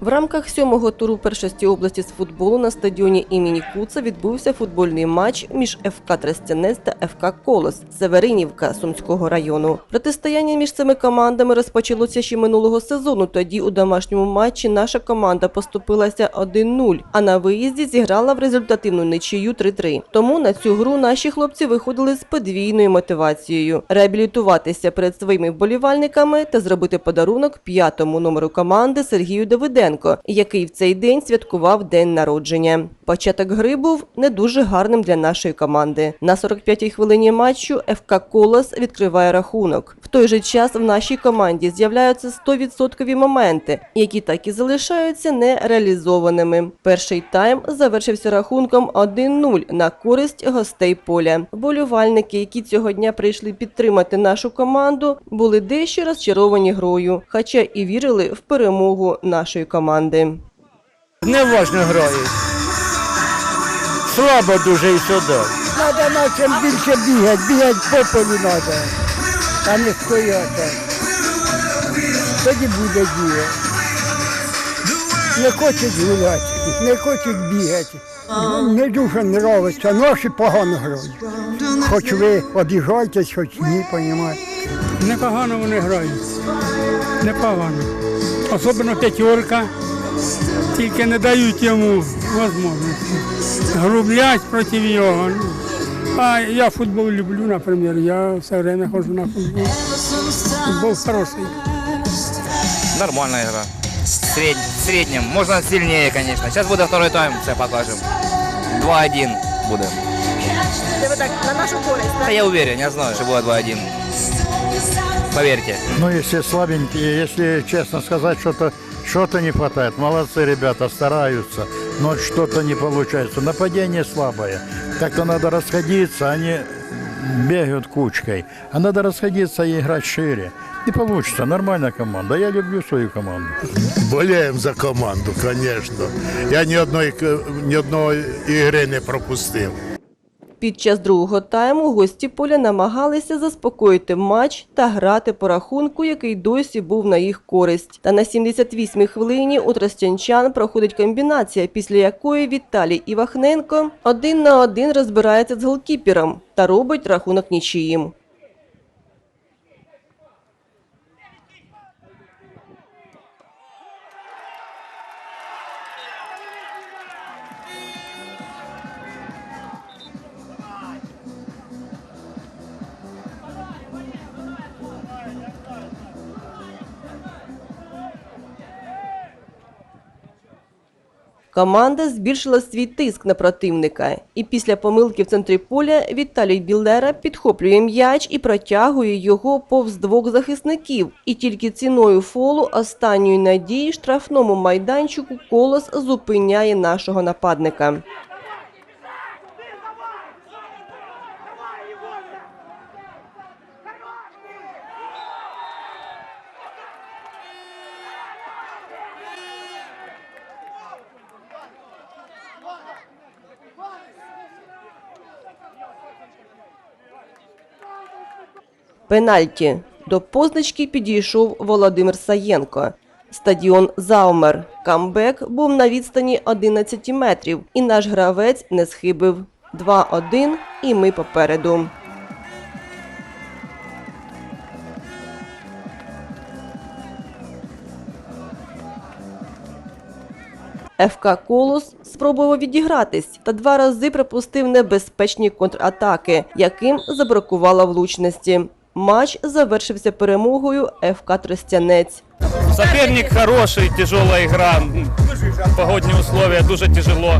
В рамках сьомого туру першості області з футболу на стадіоні імені Куца відбувся футбольний матч між ФК Тростянець та ФК Колос Северинівка Сумського району. Протистояння між цими командами розпочалося ще минулого сезону. Тоді у домашньому матчі наша команда поступилася 1-0, а на виїзді зіграла в результативну нічию 3-3. Тому на цю гру наші хлопці виходили з подвійною мотивацією реабілітуватися перед своїми вболівальниками та зробити подарунок п'ятому номеру команди Сергію Давиденко, який в цей день святкував день народження. Початок гри був не дуже гарним для нашої команди. На 45-й хвилині матчу ФК Колос відкриває рахунок. В той же час в нашій команді з'являються 100% моменти, які так і залишаються нереалізованими. Перший тайм завершився рахунком 1-0 на користь гостей поля. Вболівальники, які цього дня прийшли підтримати нашу команду, були дещо розчаровані грою, хоча і вірили в перемогу нашої команди. Неважно грають. Слабо дуже і сюди. Надо наче більше бігати, бігати по полю треба, а не стояти. Тоді буде діє. Не хочуть гуляти, не хочуть бігати. Не дуже подобається, наші погано грають. Хоч ви обіжайтесь, хоч ні, понімаєте. Непогано вони грають. Непогано. Особливо п'ятерка. Тільки не дають йому можливості. Грублять проти нього. Ну, А я футбол люблю, наприклад. Я все время ходжу на футбол. Футбол хороший. Нормальная игра. Сред... В среднем. Можно сильнее, конечно. Сейчас будет второй тайм, все покажем. 2-1 буде. Тебе так на нашу користь. Да я уверен, я знаю, что будет 2-1. Поверьте. Ну, если слабенькие, если честно сказать, что-то что-то не хватает. Молодцы ребята, стараются, но что-то не получается. Нападение слабое. Как-то надо расходиться, они бегают кучкой. А надо расходиться и играть шире. И получится. Нормальная команда. Я люблю свою команду. Болеємо за команду, звісно. Я ні одної, к- ні одної ігри не пропустив. Під час другого тайму гості поля намагалися заспокоїти матч та грати по рахунку, який досі був на їх користь. Та на 78-й хвилині у тростянчан проходить комбінація, після якої Віталій Івахненко один на один розбирається з голкіпером та робить рахунок нічиїм. Команда збільшила свій тиск на противника. І після помилки в центрі поля Віталій Білера підхоплює м'яч і протягує його повз двох захисників. І тільки ціною фолу останньої надії штрафному майданчику колос зупиняє нашого нападника. Пенальті. До позначки підійшов Володимир Саєнко. Стадіон заумер. Камбек був на відстані 11 метрів, і наш гравець не схибив. 2-1, і ми попереду. ФК Колос спробував відігратись та два рази припустив небезпечні контратаки, яким забракувало влучності. Матч завершився перемогою ФК Тростянець. Соперник хороший, тяжелая игра. м, Погодні условия дуже тяжело.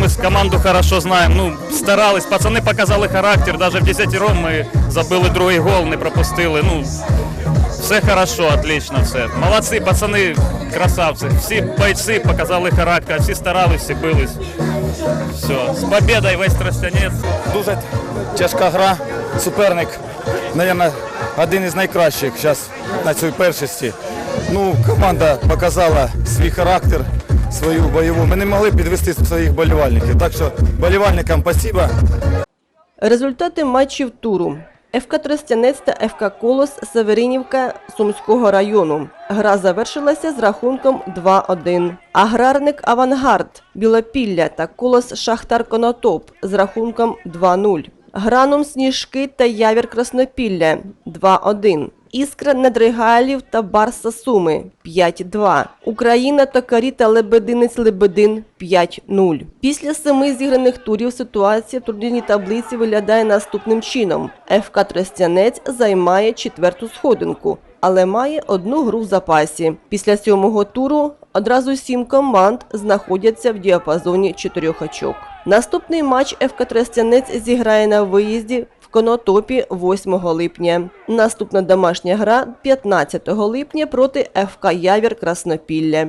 Мы с команду хорошо знаем. Ну, старались, пацаны показали характер. Даже в десятером ми забили другий гол, не пропустили. Ну, все хорошо, отлично все. Молодці, пацани, красавці. Всі бойці показали характер, всі старались, всі бились. Все, з победою весь Тростянець. Дуже тяжка гра. Суперник, мабуть, один із найкращих зараз на цій першості. Ну, команда показала свій характер, свою бойову. Ми не могли підвести своїх болівальників. Так що болівальникам спасибо. Результати матчів туру. ФК Тростянець та ФК Колос Северинівка Сумського району. Гра завершилася з рахунком 2-1. Аграрник Авангард Білопілля та Колос Шахтар Конотоп з рахунком 2-0. Граном Сніжки та Явір Краснопілля 2-1. Іскра Недригайлів та Барса Суми 5-2. Україна Токарі та Лебединець Лебедин 5-0. Після семи зіграних турів ситуація в турнірній таблиці виглядає наступним чином. ФК Тростянець займає четверту сходинку, але має одну гру в запасі. Після сьомого туру одразу сім команд знаходяться в діапазоні чотирьох очок. Наступний матч ФК Тростянець зіграє на виїзді в Конотопі 8 липня. Наступна домашня гра 15 липня проти ФК Явір Краснопілля.